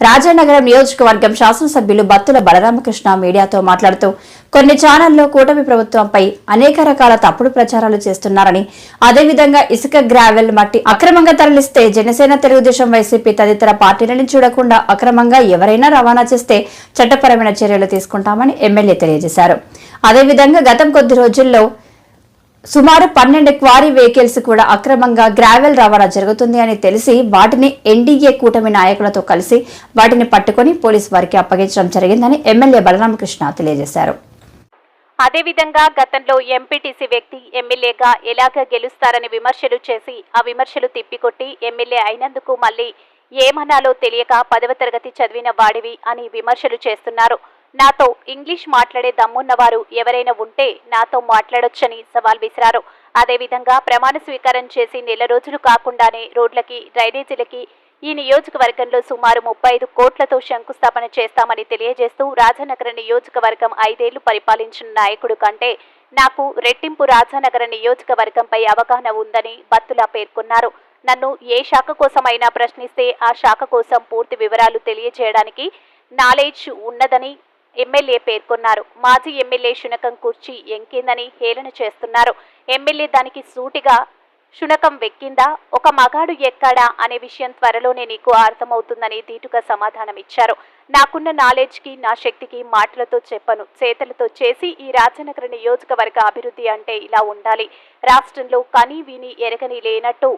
రాజానగరం నియోజకవర్గం శాసనసభ్యులు బత్తుల బలరామకృష్ణ మీడియాతో మాట్లాడుతూ కొన్ని ఛానల్లో కూటమి ప్రభుత్వంపై అనేక రకాల తప్పుడు ప్రచారాలు చేస్తున్నారని అదేవిధంగా ఇసుక గ్రావెల్ మట్టి అక్రమంగా తరలిస్తే జనసేన తెలుగుదేశం వైసీపీ తదితర పార్టీలను చూడకుండా అక్రమంగా ఎవరైనా రవాణా చేస్తే చట్టపరమైన చర్యలు తీసుకుంటామని ఎమ్మెల్యే తెలియజేశారు. అదేవిధంగా గతం కొద్ది రోజుల్లో సుమారు పన్నెండు క్వారీ వెహికల్స్ కూడా అక్రమంగా గ్రావెల్ రవాణా జరుగుతుంది అని తెలిసి వాటిని ఎన్డీఏ కూటమి నాయకులతో కలిసి వాటిని పట్టుకుని పోలీసు వారికి అప్పగించడం జరిగిందని ఎమ్మెల్యే బలరామకృష్ణ తెలియజేశారు. అదేవిధంగా గతంలో ఎంపీటీసీ వ్యక్తి ఎమ్మెల్యేగా ఎలాగ గెలుస్తారని విమర్శలు చేసి ఆ విమర్శలు తిప్పికొట్టి ఎమ్మెల్యే అయినందుకు మళ్ళీ ఏమనాలో తెలియక పదవ తరగతి చదివిన వాడివి అని విమర్శలు చేస్తున్నారు. నాతో ఇంగ్లీష్ మాట్లాడే దమ్మున్నవారు ఎవరైనా ఉంటే నాతో మాట్లాడొచ్చని సవాల్ విసిరారు. అదేవిధంగా ప్రమాణ స్వీకారం చేసి నెల రోజులు కాకుండానే రోడ్లకి డ్రైనేజీలకి ఈ నియోజకవర్గంలో సుమారు ముప్పై ఐదు కోట్లతో శంకుస్థాపన చేస్తామని తెలియజేస్తూ రాజనగర నియోజకవర్గం ఐదేళ్ళు పరిపాలించిన నాయకుడు కంటే నాకు రెట్టింపు రాజానగర నియోజకవర్గంపై అవగాహన ఉందని బత్తులా పేర్కొన్నారు. నన్ను ఏ శాఖ కోసమైనా ప్రశ్నిస్తే ఆ శాఖ కోసం పూర్తి వివరాలు తెలియజేయడానికి నాలెడ్జ్ ఉన్నదని ఎమ్మెల్యే పేర్కొన్నారు. మాజీ ఎమ్మెల్యే శునకం కుర్చీ ఎంకిందని హేళన చేస్తున్నారు. ఎమ్మెల్యే దానికి సూటిగా శునకం వెక్కిందా? ఒక మగాడు ఎక్కాడా? అనే విషయం త్వరలోనే నీకు అర్థమవుతుందని ధీటుగా సమాధానం ఇచ్చారు నాకున్న నాలెడ్జ్కి నా శక్తికి మాటలతో చెప్పను. చేతలతో చేసి ఈ రాజనగర నియోజకవర్గ అభివృద్ధి అంటే ఇలా ఉండాలి. రాష్ట్రంలో కని విని ఎరగని లేనట్టు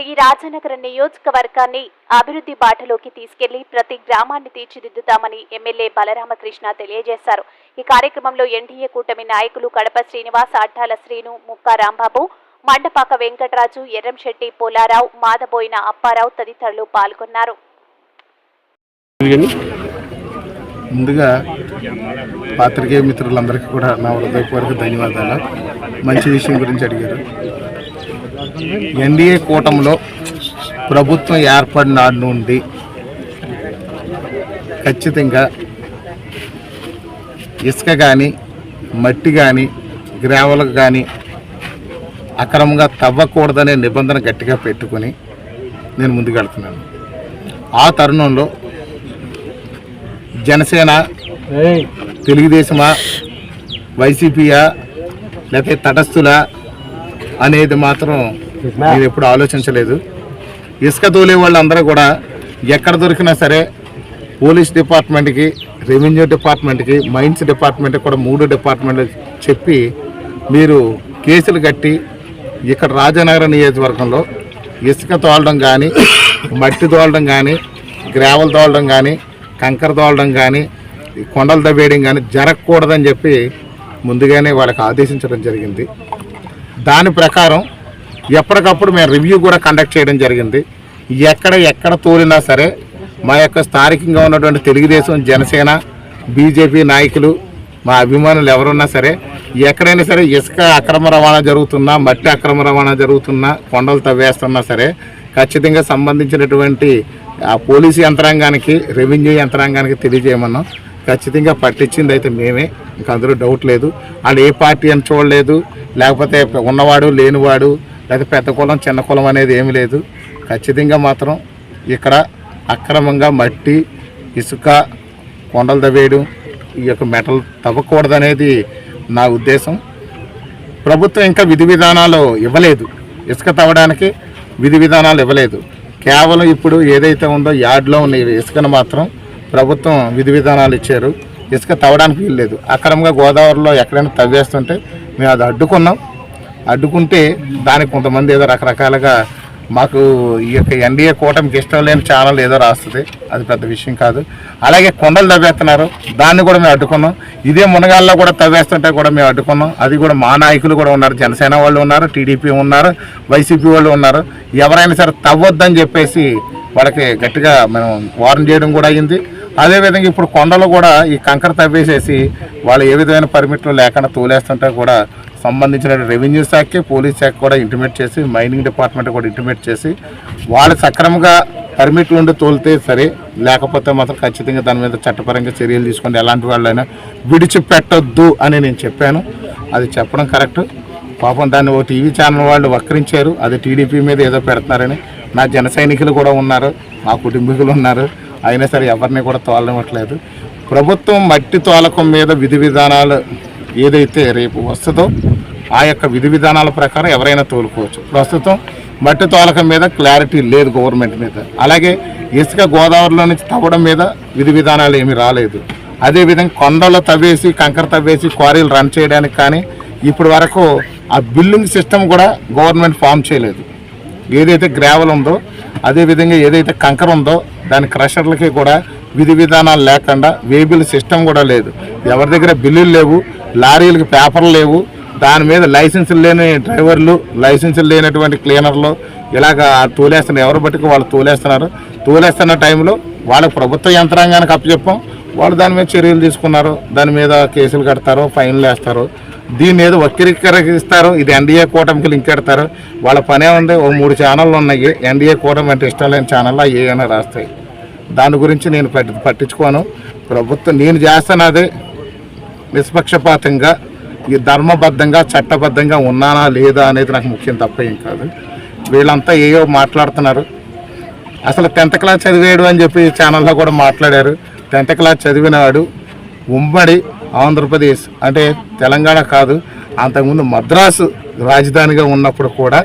ఈ రాజనగర నియోజకవర్గాన్ని అభివృద్ధి బాటలోకి తీసుకెళ్ళి ప్రతి గ్రామాన్ని తీర్చిదిద్దుతామని ఎమ్మెల్యే బలరామకృష్ణ తెలియజేశారు. ఈ కార్యక్రమంలో ఎన్డీఏ కూటమి నాయకులు కడప శ్రీనివాస్ అడ్డాల శ్రీను ముక్కా రాంబాబు మండపాక వెంకటరాజు ఎర్రంశెట్టి పోలారావు మాదబోయిన అప్పారావు తదితరులు పాల్గొన్నారు. ముందుగా పాత్రికేయ మిత్రులందరికీ కూడా నా హృదయపూర్వక ధన్యవాదాలు. మంచి విషయం గురించి అడిగారు. ఎన్డీఏ కూటమిలో ప్రభుత్వం ఏర్పడిన నుండి ఖచ్చితంగా ఇసుక కానీ మట్టి కానీ గ్రావెల్ కానీ అక్రమంగా తవ్వకూడదనే నిబంధన గట్టిగా పెట్టుకొని నేను ముందుకెళ్తున్నాను ఆ తరుణంలో జనసేన తెలుగుదేశమా వైసీపీయా లేకపోతే తటస్థులా అనేది మాత్రం నేను ఎప్పుడు ఆలోచించలేదు. ఇసుక తోలే వాళ్ళందరూ కూడా ఎక్కడ దొరికినా సరే పోలీస్ డిపార్ట్మెంట్కి రెవెన్యూ డిపార్ట్మెంట్కి మైన్స్ డిపార్ట్మెంట్కి కూడా మూడు డిపార్ట్మెంట్లు చెప్పి మీరు కేసులు కట్టి ఇక్కడ రాజనగర నియోజకవర్గంలో ఇసుక తోలడం కానీ మట్టి తోలడం కానీ గ్రావెల్ తోలడం కానీ కంకర తోలడం కానీ కొండలు దవ్వేయడం కానీ జరగకూడదని చెప్పి ముందుగానే వాళ్ళకి ఆదేశించడం జరిగింది. దాని ప్రకారం ఎప్పటికప్పుడు మేము రివ్యూ కూడా కండక్ట్ చేయడం జరిగింది. ఎక్కడ ఎక్కడ తోలినా సరే మా యొక్క స్థానికంగా ఉన్నటువంటి తెలుగుదేశం జనసేన బీజేపీ నాయకులు మా అభిమానులు ఎవరున్నా సరే ఎక్కడైనా సరే ఇసుక అక్రమ రవాణా జరుగుతున్నా మట్టి అక్రమ రవాణా జరుగుతున్నా కొండలు తవ్వేస్తున్నా సరే ఖచ్చితంగా సంబంధించినటువంటి ఆ పోలీసు యంత్రాంగానికి రెవెన్యూ యంత్రాంగానికి తెలియజేయమన్నాం. ఖచ్చితంగా పట్టించింది అయితే మేమే. ఇంకా అందులో డౌట్ లేదు. వాళ్ళు ఏ పార్టీ అని చూడలేదు. లేకపోతే ఉన్నవాడు లేనివాడు లేకపోతే పెద్ద కులం చిన్న కులం అనేది ఏమీ లేదు. ఖచ్చితంగా మాత్రం ఇక్కడ అక్రమంగా మట్టి ఇసుక కొండలు తవ్వేయడం ఈ యొక్క మెటల్ తవ్వకూడదనేది నా ఉద్దేశం. ప్రభుత్వం ఇంకా విధి విధానాలు ఇవ్వలేదు. ఇసుక తవ్వడానికి విధి విధానాలు ఇవ్వలేదు. కేవలం ఇప్పుడు ఏదైతే ఉందో యార్డ్లో ఉన్న ఇసుకను మాత్రం ప్రభుత్వం విధి విధానాలు ఇచ్చారు. ఇసుక తవ్వడానికి వీల్లేదు. అక్రమంగా గోదావరిలో ఎక్కడైనా తవ్వేస్తుంటే మేము అది అడ్డుకున్నాం. అడ్డుకుంటే దానికి కొంతమంది ఏదో రకరకాలుగా మాకు ఈ యొక్క ఎన్డీఏ కూటమికి ఇష్టం లేని ఛానల్ ఏదో రాస్తుంది. అది పెద్ద విషయం కాదు. అలాగే కొండలు తవ్వేస్తున్నారు. దాన్ని కూడా మేము అడ్డుకున్నాం. ఇదే మునగాల్లో కూడా తవ్వేస్తుంటే కూడా మేము అడ్డుకున్నాం. అది కూడా మా నాయకులు కూడా ఉన్నారు. జనసేన వాళ్ళు ఉన్నారు టీడీపీ ఉన్నారు వైసీపీ వాళ్ళు ఉన్నారు. ఎవరైనా సరే తవ్వొద్దని చెప్పేసి వాళ్ళకి గట్టిగా మేము వార్న్ చేయడం కూడా అయింది. అదేవిధంగా ఇప్పుడు కొండలు కూడా ఈ కంకర తవ్వేసేసి వాళ్ళు ఏ విధమైన పర్మిట్లు లేకుండా తోలేస్తుంటే కూడా సంబంధించిన రెవెన్యూ శాఖకి పోలీస్ శాఖ కూడా ఇంటిమేట్ చేసి మైనింగ్ డిపార్ట్మెంట్ కూడా ఇంటిమేట్ చేసి వాళ్ళు సక్రమంగా పర్మిట్లు ఉండి తోలితే సరే లేకపోతే మాత్రం ఖచ్చితంగా దాని మీద చట్టపరంగా చర్యలు తీసుకుంటే ఎలాంటి వాళ్ళైనా విడిచిపెట్టొద్దు అని నేను చెప్పాను. అది చెప్పడం కరెక్ట్. పాపం దాన్ని ఓ టీవీ ఛానల్ వాళ్ళు వక్రించారు. అది టీడీపీ మీద ఏదో పెడుతున్నారని. నా జన సైనికులు కూడా ఉన్నారు. మా కుటుంబీకులు ఉన్నారు. అయినా సరే ఎవరిని కూడా తోలనివ్వట్లేదు. ప్రభుత్వం మట్టి తోలకం మీద విధి విధానాలు ఏదైతే రేపు వస్తుందో ఆ యొక్క విధి విధానాల ప్రకారం ఎవరైనా తోలుకోవచ్చు. ప్రస్తుతం మట్టి తోలకం మీద క్లారిటీ లేదు గవర్నమెంట్ మీద. అలాగే ఇసుక గోదావరిలో నుంచి తవ్వడం మీద విధి విధానాలు ఏమీ రాలేదు. అదేవిధంగా కొండలు తవ్వేసి కంకర తవ్వేసి క్వారీలు రన్ చేయడానికి కానీ ఇప్పటి వరకు ఆ బిల్డింగ్ సిస్టమ్ కూడా గవర్నమెంట్ ఫామ్ చేయలేదు. ఏదైతే గ్రావెల్ ఉందో అదేవిధంగా ఏదైతే కంకర ఉందో దాని క్రషర్లకి కూడా విధి విధానాలు లేకుండా వేబిల్ సిస్టమ్ కూడా లేదు. ఎవరి దగ్గర బిల్లులు లేవు లారీలకు పేపర్లు లేవు దాని మీద లైసెన్సులు లేని డ్రైవర్లు లైసెన్సులు లేనటువంటి క్లీనర్లు ఇలాగ తోలేస్తున్నారు ఎవరు బట్టి వాళ్ళు తోలేస్తున్నారు. తోలేస్తున్న టైంలో వాళ్ళకి ప్రభుత్వ యంత్రాంగానికి అప్పచెప్పాం. వాళ్ళు దాని మీద చర్యలు తీసుకున్నారు. దాని మీద కేసులు కడతారు ఫైన్లు వేస్తారు. దీన్ని ఏదో వక్రీకరిస్తారు. ఇది ఎన్డీఏ కూటమికి లింక్ పెడతారు వాళ్ళ పనే ఉంది. ఓ మూడు ఛానళ్ళు ఉన్నాయి. ఎన్డీఏ కూటమి అంటే ఇష్టం లేని ఛానల్లో ఏమైనా రాస్తాయి. దాని గురించి నేను పట్టి పట్టించుకోను. ప్రభుత్వం నేను చేస్తున్నదే నిష్పక్షపాతంగా ఈ ధర్మబద్ధంగా చట్టబద్ధంగా ఉన్నానా లేదా అనేది నాకు ముఖ్యం తప్ప ఏం కాదు. వీళ్ళంతా ఏయో మాట్లాడుతున్నారు. అసలు టెన్త్ క్లాస్ చదివేడు అని చెప్పి ఛానల్లో కూడా మాట్లాడారు. టెన్త్ క్లాస్ చదివినాడు ఉమ్మడి ఆంధ్రప్రదేశ్ అంటే తెలంగాణ కాదు. అంతకుముందు మద్రాసు రాజధానిగా ఉన్నప్పుడు కూడా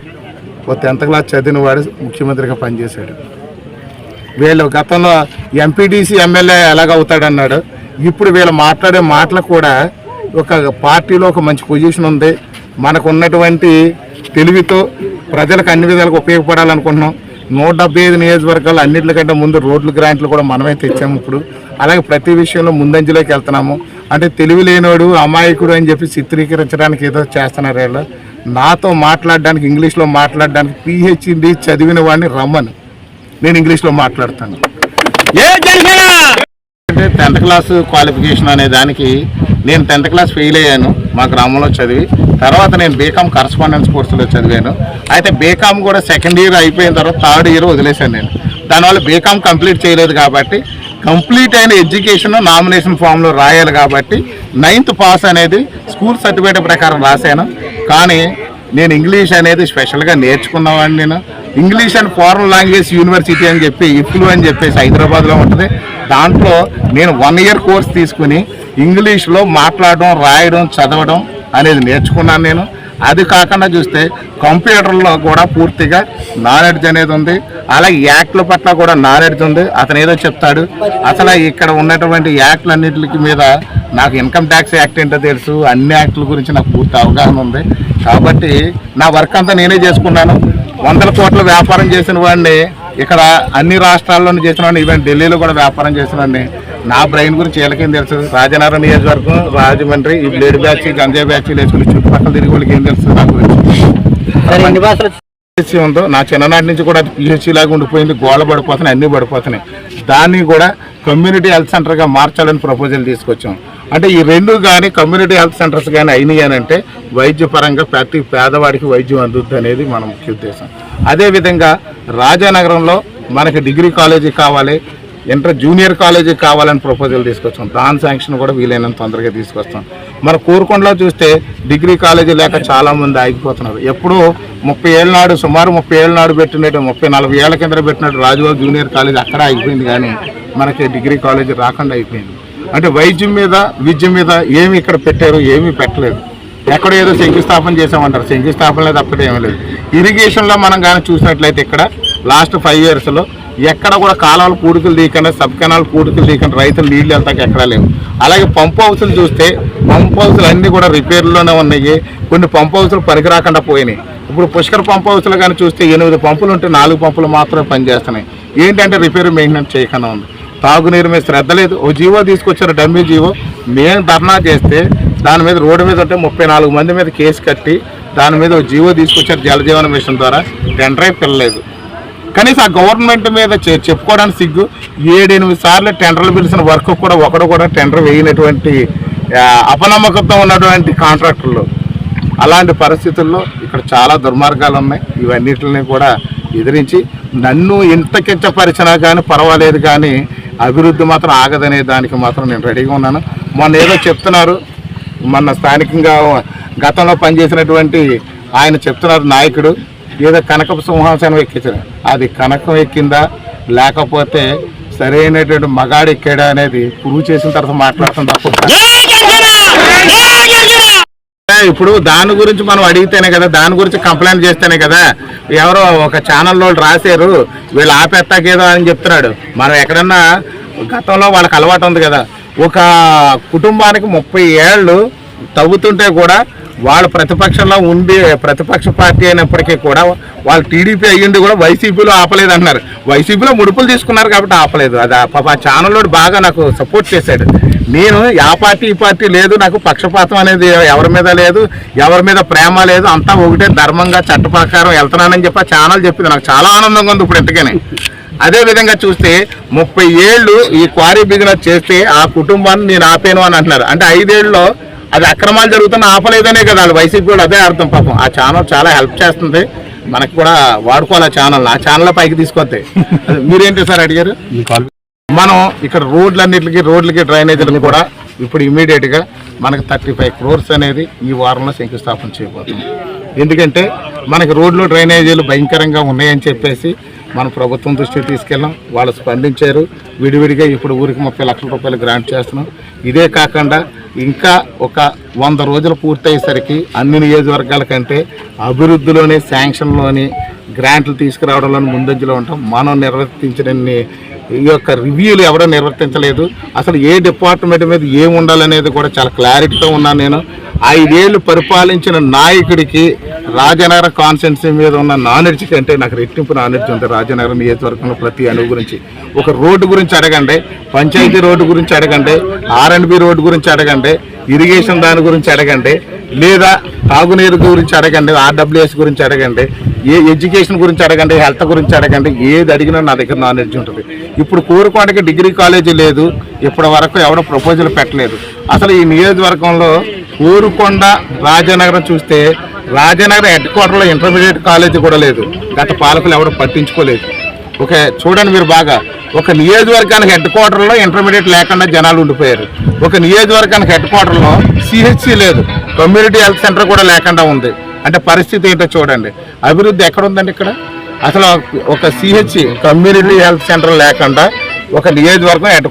ఓ టెన్త్ క్లాస్ చదివిన వాడు ముఖ్యమంత్రిగా పనిచేశాడు. వీళ్ళు గతంలో ఎంపీటీసీ ఎమ్మెల్యే ఎలాగవుతాడన్నాడు. ఇప్పుడు వీళ్ళు మాట్లాడే మాటలు కూడా ఒక పార్టీలో ఒక మంచి పొజిషన్ ఉంది. మనకు ఉన్నటువంటి తెలివితో ప్రజలకు అన్ని విధాలుగా ఉపయోగపడాలనుకుంటున్నాం. నూట డెబ్బై ఐదు నియోజకవర్గాలు అన్నింటికంటే ముందు రోడ్లు గ్రాంట్లు కూడా మనమే తెచ్చాము ఇప్పుడు. అలాగే ప్రతి విషయంలో ముందంజలోకి వెళ్తున్నాము. అంటే తెలివి లేనోడు అమాయకుడు అని చెప్పి చిత్రీకరించడానికి ఏదో చేస్తున్నారు వీళ్ళు. నాతో మాట్లాడడానికి ఇంగ్లీష్లో మాట్లాడడానికి పిహెచ్డి చదివిన వాడిని రమ్మను. నేను ఇంగ్లీష్లో మాట్లాడతాను. అంటే టెన్త్ క్లాస్ క్వాలిఫికేషన్ అనే దానికి నేను టెన్త్ క్లాస్ ఫెయిల్ అయ్యాను మా గ్రామంలో చదివి. తర్వాత నేను బీకామ్ కరస్పాండెన్స్ కోర్సులో చదివాను. అయితే బీకామ్ కూడా సెకండ్ ఇయర్ అయిపోయిన తర్వాత థర్డ్ ఇయర్ వదిలేశాను నేను. దానివల్ల బీకామ్ కంప్లీట్ చేయలేదు కాబట్టి కంప్లీట్ అయిన ఎడ్యుకేషన్ నామినేషన్ ఫామ్లో రాయాలి కాబట్టి నైన్త్ పాస్ అనేది స్కూల్ సర్టిఫికేట్ ప్రకారం రాశాను. కానీ నేను ఇంగ్లీష్ అనేది స్పెషల్గా నేర్చుకున్నవాడిని నేను. English and foreign language university అని చెప్పి ఇఫ్లు అని చెప్పేసి హైదరాబాద్లో ఉంటుంది. దాంట్లో నేను వన్ ఇయర్ కోర్స్ తీసుకుని ఇంగ్లీష్లో మాట్లాడడం రాయడం చదవడం అనేది నేర్చుకున్నాను నేను. అది కాకుండా చూస్తే కంప్యూటర్లో కూడా పూర్తిగా నాలెడ్జ్ అనేది ఉంది. అలాగే యాక్ట్ల పట్ల కూడా నాలెడ్జ్ ఉంది. అతను ఏదో చెప్తాడు. అసలు ఇక్కడ ఉన్నటువంటి యాక్ట్లు అన్నింటికి మీద నాకు ఇన్కమ్ ట్యాక్స్ యాక్ట్ ఏంటో తెలుసు. అన్ని యాక్ట్ల గురించి నాకు పూర్తి అవగాహన ఉంది. కాబట్టి నా వర్క్ అంతా నేనే చేసుకున్నాను. వందల కోట్ల వ్యాపారం చేసిన వాడిని ఇక్కడ అన్ని రాష్ట్రాల్లోనూ చేసిన వాడిని ఈవెన్ ఢిల్లీలో కూడా వ్యాపారం చేసిన వాడిని నా బ్రెయిన్ గురించి వీళ్ళకేం తెలుసు? రాజనగరం నియోజకవర్గం రాజమండ్రి ఈ బ్లేడ్ బ్యాచ్ గంజాయి బ్యాచ్ వేసుకుని చుట్టుపక్కల తిరిగి వాళ్ళకి ఏం తెలుసు నా గురించి? పిహెచ్సి ఉందో నా చిన్ననాటి నుంచి కూడా పిహెచ్సి లాగా ఉండిపోయింది గోడ పడిపోతున్నాయి అన్నీ పడిపోతున్నాయి. దాన్ని కూడా కమ్యూనిటీ హెల్త్ సెంటర్గా మార్చాలని ప్రపోజల్ తీసుకొచ్చాం. అంటే ఈ రెండు కానీ కమ్యూనిటీ హెల్త్ సెంటర్స్ కానీ అయినాయి అని అంటే వైద్యపరంగా ప్రతి పేదవాడికి వైద్యం అందుద్ది అనేది మన ముఖ్య ఉద్దేశం. అదేవిధంగా రాజానగరంలో మనకి డిగ్రీ కాలేజీ కావాలి ఇంటర్ జూనియర్ కాలేజీ కావాలని ప్రపోజల్ తీసుకొచ్చాం. దాని శాంక్షన్ కూడా వీలైనంత తొందరగా తీసుకొస్తాం. మన కోరుకొండలో చూస్తే డిగ్రీ కాలేజీ లేక చాలామంది ఆగిపోతున్నారు. ఎప్పుడూ ముప్పై ఏళ్ళ నాడు సుమారు ముప్పై ఏళ్ళ నాడు పెట్టినట్టు ముప్పై నలభై ఏళ్ళ కింద పెట్టినట్టు రాజుబాబు జూనియర్ కాలేజీ అక్కడ అయిపోయింది కానీ మనకి డిగ్రీ కాలేజీ రాకుండా అయిపోయింది. అంటే వైద్యం మీద విద్య మీద ఏమి ఇక్కడ పెట్టారు ఏమీ పెట్టలేదు. ఎక్కడ ఏదో శంకుస్థాపన చేసామంటారు శంకుస్థాపన తప్పదే ఏమీ లేదు. ఇరిగేషన్లో మనం కానీ చూసినట్లయితే ఇక్కడ లాస్ట్ ఫైవ్ ఇయర్స్లో ఎక్కడ కూడా కాలాలు పూడికలు తీయకుండా సబ్ కెనాల్ పూడికలు తీయకుండా రైతులు నీళ్ళు వెళ్తాక ఎక్కడా లేవు. అలాగే పంప్ హౌసులు చూస్తే పంప్ హౌసులు అన్నీ కూడా రిపేర్లోనే ఉన్నాయి. కొన్ని పంప్ హౌసులు పనికి రాకుండా పోయినాయి. ఇప్పుడు పుష్కర పంప్ హౌసులు కానీ చూస్తే ఎనిమిది పంపులు ఉంటే నాలుగు పంపులు మాత్రమే పనిచేస్తున్నాయి. ఏంటంటే రిపేర్ మెయింటెనెన్స్ చేయకుండా ఉంది. తాగునీరు మీద శ్రద్ధ లేదు. ఓ జీవో తీసుకొచ్చారు డమ్మీ జీవో. మేము ధర్నా చేస్తే దాని మీద రోడ్డు మీద ఉంటే ముప్పై నాలుగు మంది మీద కేసు కట్టి దాని మీద ఓ జీవో తీసుకొచ్చారు జలజీవన మిషన్ ద్వారా. టెండరే పిల్లలేదు. కనీసం ఆ గవర్నమెంట్ మీద చె- చెప్పుకోవడానికి సిగ్గు. ఏడెనిమిది సార్లు టెండర్లు పిలిచిన వర్క్ కూడా ఒకడు కూడా టెండర్ వేయనటువంటి అపనమ్మకంతో ఉన్నటువంటి కాంట్రాక్టర్లు. అలాంటి పరిస్థితుల్లో ఇక్కడ చాలా దుర్మార్గాలు ఉన్నాయి. ఇవన్నిటిని కూడా ఎదిరించి నన్ను ఇంత కించపరిచినా కానీ పర్వాలేదు కానీ అభివృద్ధి మాత్రం ఆగదనే దానికి మాత్రం నేను రెడీగా ఉన్నాను. మొన్న ఏదో చెప్తున్నారు. మొన్న స్థానికంగా గతంలో పనిచేసినటువంటి ఆయన చెప్తున్నారు నాయకుడు. ఏదో కనకపు సింహాసనం ఎక్కించారు అది కనకం ఎక్కిందా? లేకపోతే సరైనటువంటి మగాడు ఎక్కాడా అనేది ప్రూవ్ చేసిన తర్వాత మాట్లాడటం తప్ప ఇప్పుడు దాని గురించి మనం అడిగితేనే కదా దాని గురించి కంప్లైంట్ చేస్తేనే కదా. ఎవరో ఒక ఛానల్ వాళ్ళు రాశారు వీళ్ళు ఆపేస్తాకేదో అని చెప్తున్నాడు. మనం ఎక్కడన్నా గతంలో వాళ్ళకి అలవాటు ఉంది కదా. ఒక కుటుంబానికి ముప్పై ఏళ్ళు తవ్వుతుంటే కూడా వాళ్ళు ప్రతిపక్షంలో ఉండి ప్రతిపక్ష పార్టీ అయినప్పటికీ కూడా వాళ్ళు టీడీపీ అయ్యింది కూడా వైసీపీలో ఆపలేదు అన్నారు వైసీపీలో ముడుపులు తీసుకున్నారు కాబట్టి ఆపలేదు. అది ఆ పాప బాగా నాకు సపోర్ట్ చేశాడు. నేను ఆ పార్టీ ఈ పార్టీ లేదు నాకు పక్షపాతం అనేది ఎవరి మీద లేదు ఎవరి మీద ప్రేమ లేదు అంతా ఒకటే ధర్మంగా చట్ట ప్రకారం వెళ్తున్నానని చెప్పి ఆ ఛానల్ చెప్పింది. నాకు చాలా ఆనందంగా ఉంది ఇప్పుడు ఇంతకనే. అదేవిధంగా చూస్తే ముప్పై ఏళ్ళు ఈ క్వారీ బిజినెస్ చేస్తే ఆ కుటుంబాన్ని నేను ఆపాను అని అంటున్నారు. అంటే ఐదేళ్ళలో అది అక్రమాలు జరుగుతున్న ఆపలేదనే కదా వాళ్ళు వైసీపీ కూడా అదే అర్థం పాపం. ఆ ఛానల్ చాలా హెల్ప్ చేస్తుంది. మనకి కూడా వాడుకోవాలి ఆ ఛానల్ ఆ ఛానల్ పైకి తీసుకొస్తాయి మీరేంటి సార్ అడిగారు? మనం ఇక్కడ రోడ్లన్నిటికి రోడ్లకి డ్రైనేజీలకు కూడా ఇప్పుడు ఇమీడియట్గా మనకి థర్టీ ఫైవ్ క్రోర్స్ అనేది ఈ వారంలో శంకుస్థాపన చేయబోతుంది ఎందుకంటే మనకి రోడ్లు డ్రైనేజీలు భయంకరంగా ఉన్నాయని చెప్పేసి మన ప్రభుత్వం దృష్టికి తీసుకెళ్ళాం. వాళ్ళు స్పందించారు. విడివిడిగా ఇప్పుడు ఊరికి ముప్పై లక్షల రూపాయలు గ్రాంట్ చేస్తున్నాం. ఇదే కాకుండా ఇంకా ఒక వంద రోజులు పూర్తయ్యేసరికి అన్ని నియోజకవర్గాల కంటే అభివృద్ధిలోని శాంక్షన్లోని గ్రాంట్లు తీసుకురావడంలోని ముందంజలో ఉంటాం. మనం నిర్వర్తించిన ఈ యొక్క రివ్యూలు ఎవరో నిర్వర్తించలేదు. అసలు ఏ డిపార్ట్మెంట్ మీద ఏం ఉండాలనేది కూడా చాలా క్లారిటీతో ఉన్నాను నేను. ఐదేళ్ళు పరిపాలించిన నాయకుడికి రాజనగర కాన్స్టిట్యున్సీ మీద ఉన్న నాలెడ్జ్ కంటే నాకు రెట్టింపు నాలెడ్జ్ ఉంది రాజనగరం నియోజకవర్గంలో ప్రతి అణువు గురించి. ఒక రోడ్డు గురించి అడగండి పంచాయతీ రోడ్డు గురించి అడగండి ఆర్ రోడ్డు గురించి అడగండి ఇరిగేషన్ దాని గురించి అడగండి లేదా తాగునీరు గురించి అడగండి ఆర్డబ్ల్యూఎస్ గురించి అడగండి ఏ ఎడ్యుకేషన్ గురించి అడగండి హెల్త్ గురించి అడగండి ఏది అడిగినా నా దగ్గర నాలెడ్జ్ ఉంటుంది. ఇప్పుడు కోరుకోవడానికి డిగ్రీ కాలేజీ లేదు ఇప్పటి వరకు ఎవడో ప్రపోజల్ పెట్టలేదు. అసలు ఈ నియోజకవర్గంలో కోరుకొండ రాజనగరం చూస్తే రాజనగరం హెడ్ క్వార్టర్లో ఇంటర్మీడియట్ కాలేజీ కూడా లేదు. గత పాలకులు ఎవరు పట్టించుకోలేదు. ఓకే చూడండి మీరు బాగా. ఒక నియోజకవర్గానికి హెడ్ క్వార్టర్లో ఇంటర్మీడియట్ లేకుండా జనాలు ఉండిపోయారు. ఒక నియోజకవర్గానికి హెడ్ క్వార్టర్లో సిహెచ్సి లేదు. కమ్యూనిటీ హెల్త్ సెంటర్ కూడా లేకుండా ఉంది. అంటే పరిస్థితి ఏంటో చూడండి. అభివృద్ధి ఎక్కడ ఉందండి ఇక్కడ? అసలు ఒక సిహెచ్సి కమ్యూనిటీ హెల్త్ సెంటర్ లేకుండా ఒక నియోజకవర్గం హెడ్